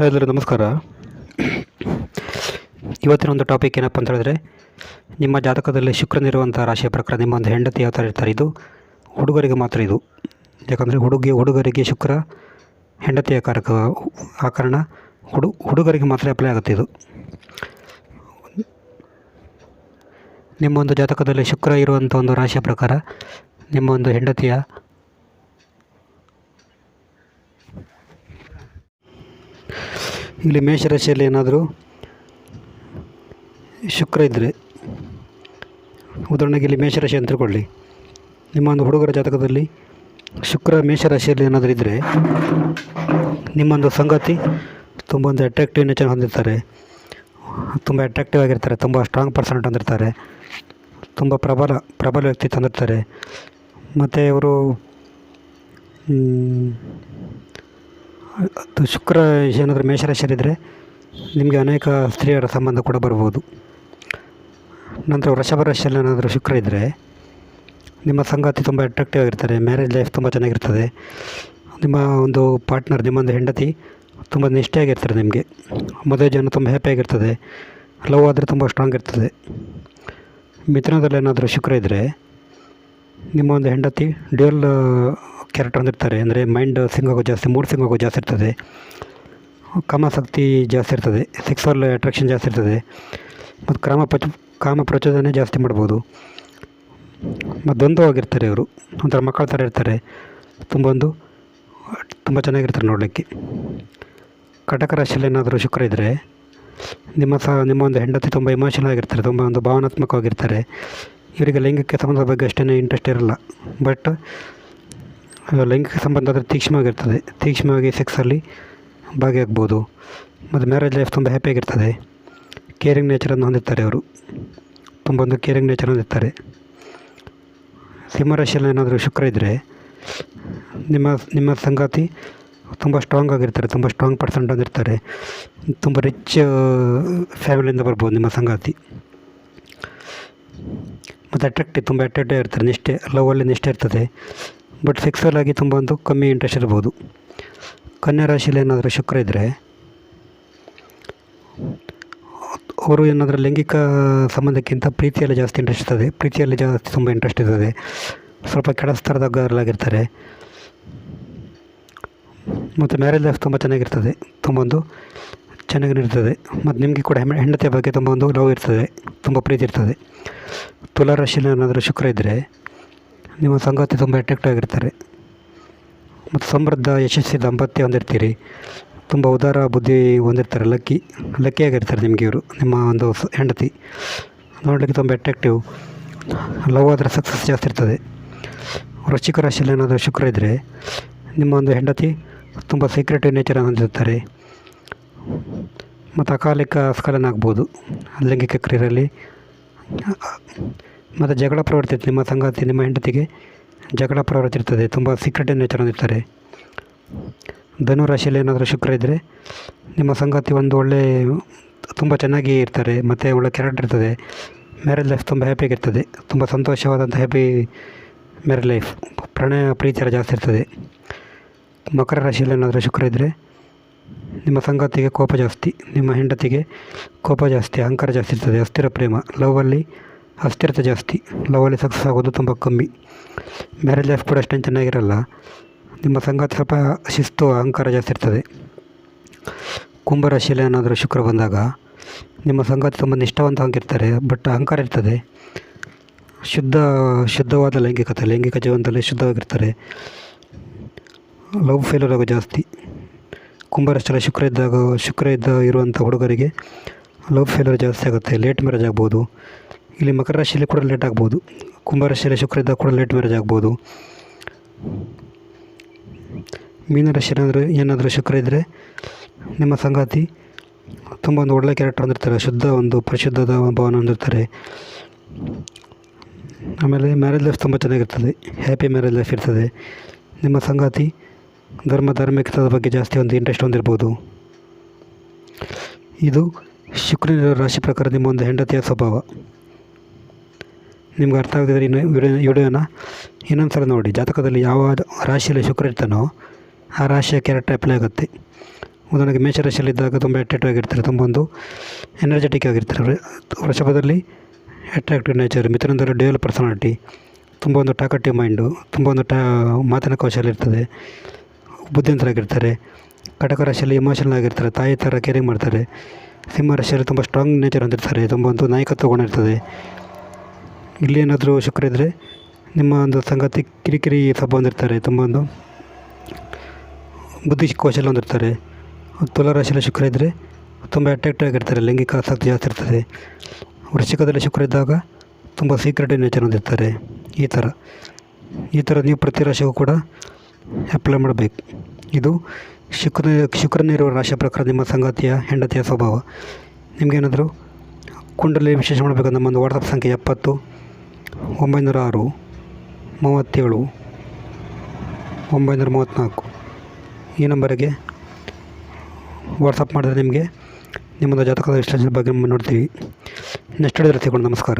ಎಲ್ಲರೂ ನಮಸ್ಕಾರ. ಇವತ್ತಿನ ಒಂದು ಟಾಪಿಕ್ ಏನಪ್ಪ ಅಂತ ಹೇಳಿದ್ರೆ, ನಿಮ್ಮ ಜಾತಕದಲ್ಲಿ ಶುಕ್ರನಿರುವಂಥ ರಾಶಿಯ ಪ್ರಕಾರ ನಿಮ್ಮ ಒಂದು ಹೆಂಡತಿ ಯಾವ ಥರ ಇರ್ತಾರೆ, ಇದು ಹುಡುಗರಿಗೆ ಮಾತ್ರ ಇದು. ಯಾಕಂದರೆ ಹುಡುಗಿ, ಹುಡುಗರಿಗೆ ಶುಕ್ರ, ಹೆಂಡತಿಯ ಕಾರಕ, ಆ ಕಾರಣ ಹುಡು, ಹುಡುಗರಿಗೆ ಮಾತ್ರ ಅಪ್ಲೈ ಆಗುತ್ತೆ ಇದು. ನಿಮ್ಮ ಒಂದು ಜಾತಕದಲ್ಲಿ ಶುಕ್ರ ಇರುವಂಥ ಒಂದು ರಾಶಿಯ ಪ್ರಕಾರ ನಿಮ್ಮ ಒಂದು ಹೆಂಡತಿಯ ಇಲ್ಲಿ ಮೇಷರಾಶಿಯಲ್ಲಿ ಏನಾದರೂ ಶುಕ್ರ ಇದ್ದರೆ ಉದಾಹರಣೆಗೆ ಇಲ್ಲಿ ಮೇಷರಾಶಿ ಅಂತ ತಿಳ್ಕೊಳ್ಳಿ. ನಿಮ್ಮ ಒಂದು ಹುಡುಗರ ಜಾತಕದಲ್ಲಿ ಶುಕ್ರ ಮೇಷರಾಶಿಯಲ್ಲಿ ಏನಾದರೂ ಇದ್ದರೆ ನಿಮ್ಮೊಂದು ಸಂಗತಿ ತುಂಬ ಒಂದು ಅಟ್ರಾಕ್ಟಿವ್ ನೇಚರ್ ಹೊಂದಿರ್ತಾರೆ. ತುಂಬ ಅಟ್ರಾಕ್ಟಿವ್ ಆಗಿರ್ತಾರೆ. ತುಂಬ ಸ್ಟ್ರಾಂಗ್ ಪರ್ಸನ್ ಹೊಂದಿರ್ತಾರೆ. ತುಂಬ ಪ್ರಬಲ ಪ್ರಬಲ ವ್ಯಕ್ತಿ ತಂದಿರ್ತಾರೆ. ಮತ್ತು ಇವರು ಅದು ಶುಕ್ರ ಏನಾದರೂ ಮೇಷರಾಶಿಯಲ್ಲಿದ್ದರೆ ನಿಮಗೆ ಅನೇಕ ಸ್ತ್ರೀಯರ ಸಂಬಂಧ ಕೂಡ ಬರ್ಬೋದು. ನಂತರ ವೃಷಭ ರಾಶಿಯಲ್ಲಿ ಏನಾದರೂ ಶುಕ್ರ ಇದ್ದರೆ ನಿಮ್ಮ ಸಂಗಾತಿ ತುಂಬ ಅಟ್ರಾಕ್ಟಿವ್ ಆಗಿರ್ತಾರೆ ಮ್ಯಾರೇಜ್ ಲೈಫ್ ತುಂಬ ಚೆನ್ನಾಗಿರ್ತದೆ, ನಿಮ್ಮ ಒಂದು ಪಾರ್ಟ್ನರ್ ನಿಮ್ಮೊಂದು ಹೆಂಡತಿ ತುಂಬ ನಿಷ್ಠೆಯಾಗಿರ್ತಾರೆ ನಿಮಗೆ. ಮದುವೆ ಜನ ತುಂಬ ಹ್ಯಾಪಿಯಾಗಿರ್ತದೆ ಲವ್ ಆದರೆ ತುಂಬ ಸ್ಟ್ರಾಂಗ್ ಇರ್ತದೆ. ಮಿಥುನದಲ್ಲಿ ಏನಾದರೂ ಶುಕ್ರ ಇದ್ದರೆ ನಿಮ್ಮ ಒಂದು ಹೆಂಡತಿ ಡ್ಯೂಯಲ್ ಕ್ಯಾರೆಕ್ಟರ್ ಹೊಂದಿರ್ತಾರೆ ಅಂದರೆ ಮೈಂಡ್ ಸಿಂಗ್ ಆಗೋ ಜಾಸ್ತಿ ಮೂಡ್ ಸಿಂಗ್ ಆಗೋ ಜಾಸ್ತಿ ಇರ್ತದೆ. ಕಾಮಾಸಕ್ತಿ ಜಾಸ್ತಿ ಇರ್ತದೆ ಸೆಕ್ಸುವಲ್ ಅಟ್ರಾಕ್ಷನ್ ಜಾಸ್ತಿ ಇರ್ತದೆ, ಮತ್ತು ಕಾಮ ಪ್ರಚ, ಕಾಮ ಪ್ರಚೋದನೆ ಜಾಸ್ತಿ ಮಾಡ್ಬೋದು. ಮತ್ತು ದ್ವಂದ್ವವಾಗಿರ್ತಾರೆ ಅವರು ಒಂಥರ ಮಕ್ಕಳ ಥರ ಇರ್ತಾರೆ. ತುಂಬ ಒಂದು, ತುಂಬ ಚೆನ್ನಾಗಿರ್ತಾರೆ ನೋಡಲಿಕ್ಕೆ. ಕಟಕ ರಾಶಿಯಲ್ಲಿ ಏನಾದರೂ ಶುಕ್ರ ಇದ್ದರೆ ನಿಮ್ಮ ಸಹ ನಿಮ್ಮ ಒಂದು ಹೆಂಡತಿ ತುಂಬ ಇಮೋಷನಲ್ ಆಗಿರ್ತಾರೆ, ತುಂಬ ಒಂದು ಭಾವನಾತ್ಮಕವಾಗಿರ್ತಾರೆ. ಇವರಿಗೆ ಲೈಂಗಿಕ ಸಂಬಂಧದ ಬಗ್ಗೆ ಅಷ್ಟೇ ಇಂಟ್ರೆಸ್ಟ್ ಇರಲ್ಲ. ಬಟ್ ಲೈಂಗಿಕ ಸಂಬಂಧ ಆದರೆ ತೀಕ್ಷ್ಣವಾಗಿರ್ತದೆ. ತೀಕ್ಷ್ಣವಾಗಿ ಸೆಕ್ಸಲ್ಲಿ ಭಾಗಿಯಾಗ್ಬೋದು. ಮತ್ತು ಮ್ಯಾರೇಜ್ ಲೈಫ್ ತುಂಬ ಹ್ಯಾಪಿಯಾಗಿರ್ತದೆ ಕೇರಿಂಗ್ ನೇಚರನ್ನು ಹೊಂದಿರ್ತಾರೆ ಅವರು. ತುಂಬ ಒಂದು ಕೇರಿಂಗ್ ನೇಚರ್ ಹೊಂದಿರ್ತಾರೆ ಸಿಂಹರಾಶಿಯಲ್ಲಿ ಏನಾದರೂ ಶುಕ್ರ ಇದ್ದರೆ ನಿಮ್ಮ ನಿಮ್ಮ ಸಂಗಾತಿ ತುಂಬ ಸ್ಟ್ರಾಂಗ್ ಆಗಿರ್ತಾರೆ. ತುಂಬ ಸ್ಟ್ರಾಂಗ್ ಪರ್ಸೆಂಟ್ ಹೊಂದಿರ್ತಾರೆ. ತುಂಬ ರಿಚ್ ಫ್ಯಾಮಿಲಿಯಿಂದ ಬರ್ಬೋದು ನಿಮ್ಮ ಸಂಗಾತಿ. ಮತ್ತು ಅಟ್ರಾಕ್ಟಿವ್ ತುಂಬ ಅಟ್ರಾಕ್ಟಿವ್ ಇರ್ತಾರೆ ನಿಷ್ಠೆ ಲವಲ್ಲಿ ನಿಷ್ಠೆ ಇರ್ತದೆ. ಬಟ್ ಸೆಕ್ಸುವಲ್ ಆಗಿ ತುಂಬ ಒಂದು ಕಮ್ಮಿ ಇಂಟ್ರೆಸ್ಟ್ ಇರ್ಬೋದು. ಕನ್ಯಾ ರಾಶಿಯಲ್ಲಿ ಏನಾದರೂ ಶುಕ್ರ ಇದ್ದರೆ ಅವರು ಏನಾದರೂ ಲೈಂಗಿಕ ಸಂಬಂಧಕ್ಕಿಂತ ಪ್ರೀತಿಯಲ್ಲಿ ಜಾಸ್ತಿ ಇಂಟ್ರೆಸ್ಟ್ ಇರ್ತದೆ. ಪ್ರೀತಿಯಲ್ಲಿ ಜಾಸ್ತಿ ತುಂಬ ಇಂಟ್ರೆಸ್ಟ್ ಇರ್ತದೆ. ಸ್ವಲ್ಪ ಕೆಳಸ್ತರದಾಗಲಾಗಿರ್ತಾರೆ ಮತ್ತು ಮ್ಯಾರೇಜ್ ಲೈಫ್ ತುಂಬ ಚೆನ್ನಾಗಿರ್ತದೆ. ತುಂಬ ಒಂದು ಚೆನ್ನಾಗಿರ್ತದೆ ಮತ್ತು ನಿಮಗೆ ಕೂಡ ಹೆಂಡತಿಯ ಬಗ್ಗೆ ತುಂಬ ಒಂದು ಲವ್ ಇರ್ತದೆ. ತುಂಬ ಪ್ರೀತಿ ಇರ್ತದೆ. ತುಲಾ ರಾಶಿಯಲ್ಲಿ ಏನಾದರೂ ಶುಕ್ರ ಇದ್ದರೆ ನಿಮ್ಮ ಸಂಗಾತಿ ತುಂಬ ಅಟ್ರಾಕ್ಟಿವ್ ಆಗಿರ್ತಾರೆ. ಮತ್ತು ಸಮೃದ್ಧ, ಯಶಸ್ವಿ ದಾಂಪತ್ಯ ಹೊಂದಿರ್ತೀರಿ. ತುಂಬ ಉದಾರ ಬುದ್ಧಿ ಹೊಂದಿರ್ತಾರೆ. ಲಕ್ಕಿ, ಲಕ್ಕಿಯಾಗಿರ್ತಾರೆ ನಿಮಗೆ ಇವರು, ನಿಮ್ಮ ಒಂದು ಹೆಂಡತಿ. ನೋಡಲಿಕ್ಕೆ ತುಂಬ ಅಟ್ರಾಕ್ಟಿವ್ ಲವ್ ಆದರೆ ಸಕ್ಸಸ್ ಜಾಸ್ತಿ ಇರ್ತದೆ. ವೃಶ್ಚಿಕ ರಾಶಿಯಲ್ಲಿ ಏನಾದರೂ ಶುಕ್ರ ಇದ್ದರೆ ನಿಮ್ಮ ಒಂದು ಹೆಂಡತಿ ತುಂಬ ಸೀಕ್ರೆಟಿವ್ ನೇಚರ್ ಹೊಂದಿರ್ತಾರೆ. ಮತ್ತು ಅಕಾಲಿಕ ಸ್ಖಲನ ಆಗ್ಬೋದು. ಲೈಂಗಿಕ ಕ್ರಿಯೆಯಲ್ಲಿ. ಮತ್ತು ಜಗಳ ಪ್ರವೃತ್ತಿ ನಿಮ್ಮ ಸಂಗಾತಿ, ನಿಮ್ಮ ಹೆಂಡತಿಗೆ ಜಗಳ ಪ್ರವೃತ್ತಿ ಇರ್ತದೆ. ತುಂಬ ಸೀಕ್ರೆಟ್ ನೇಚರ್ ಇರ್ತಾರೆ ಧನು ರಾಶಿಯಲ್ಲಿ ಏನಾದರೂ ಶುಕ್ರ ಇದ್ದರೆ ನಿಮ್ಮ ಸಂಗಾತಿ ಒಂದು ಒಳ್ಳೆ, ತುಂಬ ಚೆನ್ನಾಗಿ ಇರ್ತಾರೆ. ಮತ್ತು ಒಳ್ಳೆ ಕ್ಯಾರೆಕ್ಟರ್ ಇರ್ತದೆ. ಮ್ಯಾರೇಜ್ ಲೈಫ್ ತುಂಬ ಹ್ಯಾಪಿಯಾಗಿರ್ತದೆ ತುಂಬ ಸಂತೋಷವಾದಂಥ ಹ್ಯಾಪಿ ಮ್ಯಾರೇಜ್ ಲೈಫ್ ಪ್ರಣಯ ಪ್ರೀತಿಯರ ಜಾಸ್ತಿ ಇರ್ತದೆ. ಮಕರ ರಾಶಿಯಲ್ಲಿ ಏನಾದರೂ ಶುಕ್ರ ಇದ್ದರೆ ನಿಮ್ಮ ಸಂಗಾತಿಗೆ ಕೋಪ ಜಾಸ್ತಿ, ನಿಮ್ಮ ಹೆಂಡತಿಗೆ ಕೋಪ ಜಾಸ್ತಿ, ಅಹಂಕಾರ ಜಾಸ್ತಿ ಇರ್ತದೆ. ಅಸ್ಥಿರ ಪ್ರೇಮ ಲವಲ್ಲಿ ಅಸ್ಥಿರತೆ ಜಾಸ್ತಿ. ಲವಲ್ಲಿ ಸಕ್ಸಸ್ ಆಗೋದು ತುಂಬ ಕಮ್ಮಿ. ಮ್ಯಾರೇಜ್ ಲೈಫ್ ಕೂಡ ಅಷ್ಟೇನು ಚೆನ್ನಾಗಿರಲ್ಲ. ನಿಮ್ಮ ಸಂಗಾತಿ ಸ್ವಲ್ಪ ಶಿಸ್ತು, ಅಹಂಕಾರ ಜಾಸ್ತಿ ಇರ್ತದೆ. ಕುಂಭರಾಶಿಯಲ್ಲಿ ಏನಾದರೂ ಶುಕ್ರ ಬಂದಾಗ ನಿಮ್ಮ ಸಂಗಾತಿ ತುಂಬ ನಿಷ್ಠಾವಂತ ಹಂಗಿರ್ತಾರೆ ಬಟ್ ಅಹಂಕಾರ ಇರ್ತದೆ. ಶುದ್ಧ, ಶುದ್ಧವಾದ ಲೈಂಗಿಕತೆ, ಲೈಂಗಿಕ ಜೀವನದಲ್ಲಿ ಶುದ್ಧವಾಗಿರ್ತಾರೆ. ಲವ್ ಫೇಲ್ಯೂರ್ ಆಗೋ ಜಾಸ್ತಿ. ಕುಂಭರಾಶಿಯಲ್ಲಿ ಶುಕ್ರ ಇದ್ದಾಗ, ಶುಕ್ರ ಇದ್ದ ಇರುವಂಥ ಹುಡುಗರಿಗೆ ಲವ್ ಫೇಲ್ಯೂರ್ ಜಾಸ್ತಿ ಆಗುತ್ತೆ. ಲೇಟ್ ಮ್ಯಾರೇಜ್ ಆಗ್ಬೋದು. ಇಲ್ಲಿ ಮಕರ ರಾಶಿಯಲ್ಲಿ ಕೂಡ ಲೇಟ್ ಆಗ್ಬೋದು. ಕುಂಭರಾಶಿಯಲ್ಲಿ ಶುಕ್ರ ಇದ್ದಾಗ ಕೂಡ ಲೇಟ್ ಮ್ಯಾರೇಜ್ ಆಗ್ಬೋದು. ಮೀನರಾಶಿ ಏನಾದರೂ ಏನಾದರೂ ಶುಕ್ರ ಇದ್ದರೆ ನಿಮ್ಮ ಸಂಗಾತಿ ತುಂಬ ಒಂದು ಒಳ್ಳೆಯ ಕ್ಯಾರೆಕ್ಟರ್ ಹೊಂದಿರ್ತಾರೆ. ಶುದ್ಧ ಒಂದು, ಪರಿಶುದ್ಧದ ಭಾವನೆ ಹೊಂದಿರ್ತಾರೆ. ಆಮೇಲೆ ಮ್ಯಾರೇಜ್ ಲೈಫ್ ತುಂಬ ಚೆನ್ನಾಗಿರ್ತದೆ. ಹ್ಯಾಪಿ ಮ್ಯಾರೇಜ್ ಲೈಫ್ ಇರ್ತದೆ. ನಿಮ್ಮ ಸಂಗಾತಿ ಧರ್ಮ ಧಾರ್ಮಿಕತದ ಬಗ್ಗೆ ಜಾಸ್ತಿ ಒಂದು ಇಂಟ್ರೆಸ್ಟ್ ಹೊಂದಿರ್ಬೋದು. ಇದು ಶುಕ್ರನ ರಾಶಿ ಪ್ರಕಾರ ನಿಮ್ಮ ಒಂದು ಹೆಂಡತಿಯ ಸ್ವಭಾವ. ನಿಮ್ಗೆ ಅರ್ಥ ಆಗದಿದ್ದರೆ ಇನ್ನು ವಿಡಿಯೋ ವಿಡಿಯೋನ ಇನ್ನೊಂದು ಸಲ ನೋಡಿ. ಜಾತಕದಲ್ಲಿ ಯಾವ ರಾಶಿಯಲ್ಲಿ ಶುಕ್ರ ಇರ್ತಾನೋ ಆ ರಾಶಿಯ ಕ್ಯಾರೆಕ್ಟರ್ ಅಪ್ಲೈ ಆಗುತ್ತೆ. ಉದಾಹರಣೆಗೆ ಮೇಷರಾಶಿಯಲ್ಲಿದ್ದಾಗ ತುಂಬ ಅಟ್ರಾಕ್ಟಿವ್ ಆಗಿರ್ತಾರೆ ತುಂಬ ಒಂದು ಎನರ್ಜೆಟಿಕ್ ಆಗಿರ್ತಾರೆ. ವೃಷಭದಲ್ಲಿ ಅಟ್ರಾಕ್ಟಿವ್ ನೇಚರ್ ಮಿಥುನದಲ್ಲಿ ಡ್ಯೂಯಲ್ ಪರ್ಸನಾಲಿಟಿ ತುಂಬ ಒಂದು ಟಾಕಟಿವ್ ಮೈಂಡು ತುಂಬ ಒಂದು ಟಾ ಮಾತಿನ ಕೌಶಲ್ಯ ಇರ್ತದೆ. ಬುದ್ಧಿವಂತರಾಗಿರ್ತಾರೆ ಕಟಕ ರಾಶಿಯಲ್ಲಿ ಇಮೋಷನಲ್ ಆಗಿರ್ತಾರೆ, ತಾಯಿ ಥರ ಕೇರಿಂಗ್ ಮಾಡ್ತಾರೆ. ಸಿಂಹ ರಾಶಿಯಲ್ಲಿ ತುಂಬ ಸ್ಟ್ರಾಂಗ್ ನೇಚರ್ ಹೊಂದಿರ್ತಾರೆ ತುಂಬ ಒಂದು ನಾಯಕತ್ವ ಗುಣ ಇರ್ತದೆ. ಇಲ್ಲಿ ಏನಾದರೂ ಶುಕ್ರ ಇದ್ದರೆ ನಿಮ್ಮ ಒಂದು ಸಂಗಾತಿ ಕಿರಿಕಿರಿ ಸ್ವಲ್ಪ ಹೊಂದಿರ್ತಾರೆ, ತುಂಬ ಒಂದು ಬುದ್ಧಿ ಕೌಶಲ್ಯ ಹೊಂದಿರ್ತಾರೆ. ತುಲಾ ರಾಶಿಯಲ್ಲಿ ಶುಕ್ರ ಇದ್ದರೆ ತುಂಬ ಅಟ್ರಾಕ್ಟಿವ್ ಆಗಿರ್ತಾರೆ, ಲೈಂಗಿಕ ಆಸಕ್ತಿ ಜಾಸ್ತಿ ಇರ್ತದೆ. ವೃಶ್ಚಿಕದಲ್ಲಿ ಶುಕ್ರ ಇದ್ದಾಗ ತುಂಬ ಸೀಕ್ರೆಟಿವ್ ನೇಚರ್ ಹೊಂದಿರ್ತಾರೆ, ಈ ಥರ ಈ ಥರ ನೀವು ಪ್ರತಿ ರಾಶಿಗೂ ಕೂಡ ಅಪ್ಲೈ ಮಾಡಬೇಕು. ಇದು ಶುಕ್ರ ಶುಕ್ರನಿರುವ ರಾಶಿಯ ಪ್ರಕಾರ ನಿಮ್ಮ ಸಂಗಾತಿಯ ಹೆಂಡತಿಯ ಸ್ವಭಾವ. ನಿಮಗೇನಾದರೂ ಕುಂಡಲಿ ವಿಶೇಷ ಮಾಡಬೇಕಂದ್ರೆ ನಮ್ಮೊಂದು ವಾಟ್ಸಪ್ ಸಂಖ್ಯೆ ಎಪ್ಪತ್ತು ಒಂಬೈನೂರ ಆರು ಮೂವತ್ತೇಳು ಒಂಬೈನೂರ ಮೂವತ್ತ್ನಾಲ್ಕು ಈ ನಂಬರಿಗೆ ವಾಟ್ಸಪ್ ಮಾಡಿದ್ರೆ ನಿಮಗೆ ನಿಮ್ಮದು ಜಾತಕದ ವಿಶ್ಲೇಷಣೆ ಬಗ್ಗೆ ನೋಡ್ತೀವಿ. ನೆಕ್ಸ್ಟ್ ಹಿಡಿದ್ರೆ ತಗೊಂಡು ನಮಸ್ಕಾರ.